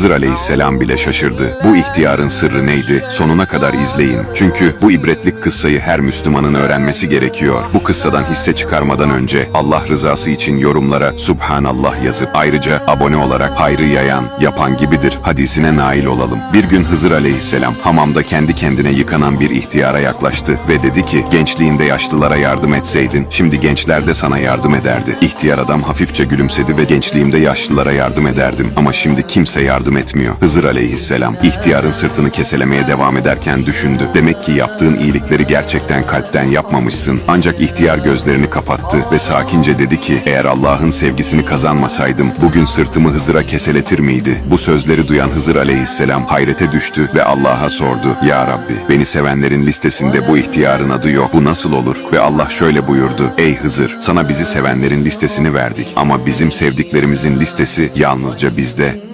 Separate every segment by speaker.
Speaker 1: Hızır aleyhisselam bile şaşırdı. Bu ihtiyarın sırrı neydi? Sonuna kadar izleyin. Çünkü bu ibretlik kıssayı her Müslümanın öğrenmesi gerekiyor. Bu kıssadan hisse çıkarmadan önce Allah rızası için yorumlara Subhanallah yazıp ayrıca abone olarak hayrı yayan, yapan gibidir hadisine nail olalım. Bir gün Hızır aleyhisselam hamamda kendi kendine yıkanan bir ihtiyara yaklaştı ve dedi ki gençliğinde yaşlılara yardım etseydin şimdi gençler de sana yardım ederdi. İhtiyar adam hafifçe gülümsedi ve gençliğimde yaşlılara yardım ederdim ama şimdi kimse yardım etmiyor. Hızır aleyhisselam ihtiyarın sırtını keselemeye devam ederken düşündü. Demek ki yaptığın iyilikleri gerçekten kalpten yapmamışsın. Ancak ihtiyar gözlerini kapattı ve sakince dedi ki eğer Allah'ın sevgisini kazanmasaydım bugün sırtımı Hızır'a keseletir miydi? Bu sözleri duyan Hızır aleyhisselam hayrete düştü ve Allah'a sordu. Ya Rabbi beni sevenlerin listesinde bu ihtiyarın adı yok. Bu nasıl olur? Ve Allah şöyle buyurdu. Ey Hızır sana bizi sevenlerin listesini verdik ama bizim sevdiklerimizin listesi yalnızca bizde.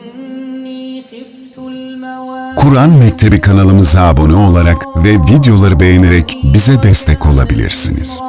Speaker 2: Kur'an Mektebi kanalımıza abone olarak ve videoları beğenerek bize destek olabilirsiniz.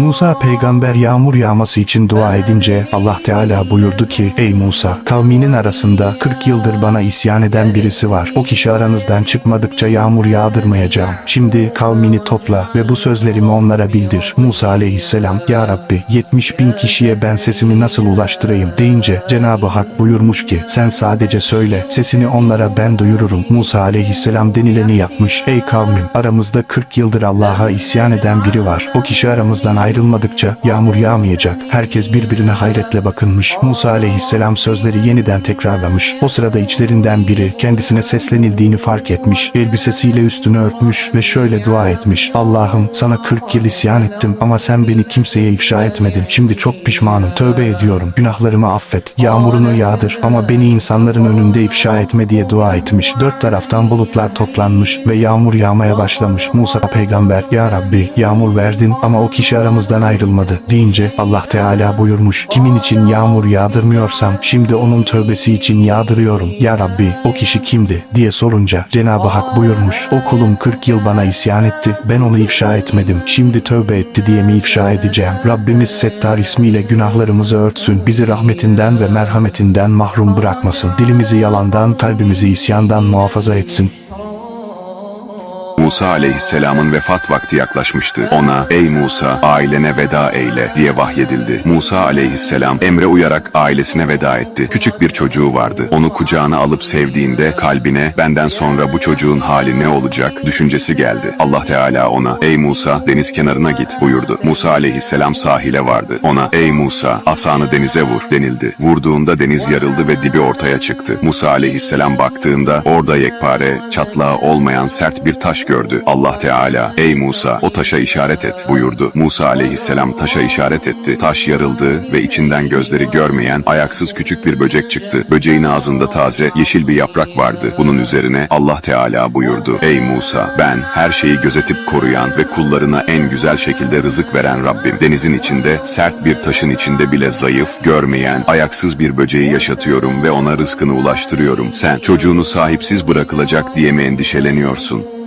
Speaker 3: Musa peygamber yağmur yağması için dua ee, edince Allah Teala buyurdu ki Ey Musa kavminin arasında 40 yıldır bana isyan eden birisi var. O kişi aranızdan çıkmadıkça yağmur yağdırmayacağım. Şimdi kavmini topla ve bu sözlerimi onlara bildir. Musa aleyhisselam Ya Rabbi 70 bin kişiye ben sesimi nasıl ulaştırayım deyince Cenab-ı Hak buyurmuş ki sen sadece söyle sesini onlara ben duyururum. Musa aleyhisselam denileni yapmış. Ey kavmim aramızda 40 yıldır Allah'a isyan eden biri var. O kişi aramızda aramızdan ayrılmadıkça yağmur yağmayacak. Herkes birbirine hayretle bakınmış. Musa aleyhisselam sözleri yeniden tekrarlamış. O sırada içlerinden biri kendisine seslenildiğini fark etmiş. Elbisesiyle üstünü örtmüş ve şöyle dua etmiş. Allah'ım sana 40 yıl isyan ettim ama sen beni kimseye ifşa etmedin. Şimdi çok pişmanım. Tövbe ediyorum. Günahlarımı affet. Yağmurunu yağdır ama beni insanların önünde ifşa etme diye dua etmiş. Dört taraftan bulutlar toplanmış ve yağmur yağmaya başlamış. Musa peygamber Ya Rabbi yağmur verdin ama o kişi aramızdan ayrılmadı deyince Allah Teala buyurmuş. Kimin için yağmur yağdırmıyorsam şimdi onun tövbesi için yağdırıyorum. Ya Rabbi o kişi kimdi diye sorunca Cenab-ı Hak buyurmuş. O kulum 40 yıl bana isyan etti. Ben onu ifşa etmedim. Şimdi tövbe etti diye mi ifşa edeceğim? Rabbimiz Settar ismiyle günahlarımızı örtsün. Bizi rahmetinden ve merhametinden mahrum bırakmasın. Dilimizi yalandan, kalbimizi isyandan muhafaza etsin.
Speaker 1: Musa aleyhisselamın vefat vakti yaklaşmıştı. Ona ey Musa ailene veda eyle diye vahyedildi. Musa aleyhisselam emre uyarak ailesine veda etti. Küçük bir çocuğu vardı. Onu kucağına alıp sevdiğinde kalbine benden sonra bu çocuğun hali ne olacak düşüncesi geldi. Allah Teala ona ey Musa deniz kenarına git buyurdu. Musa aleyhisselam sahile vardı. Ona ey Musa asanı denize vur denildi. Vurduğunda deniz yarıldı ve dibi ortaya çıktı. Musa aleyhisselam baktığında orada yekpare, çatlağı olmayan sert bir taş gördü. Allah Teala, ey Musa o taşa işaret et buyurdu. Musa aleyhisselam taşa işaret etti. Taş yarıldı ve içinden gözleri görmeyen ayaksız küçük bir böcek çıktı. Böceğin ağzında taze yeşil bir yaprak vardı. Bunun üzerine Allah Teala buyurdu. Ey Musa ben her şeyi gözetip koruyan ve kullarına en güzel şekilde rızık veren Rabbim. Denizin içinde sert bir taşın içinde bile zayıf, görmeyen, ayaksız bir böceği yaşatıyorum ve ona rızkını ulaştırıyorum. Sen çocuğunu sahipsiz bırakılacak diye mi endişeleniyorsun?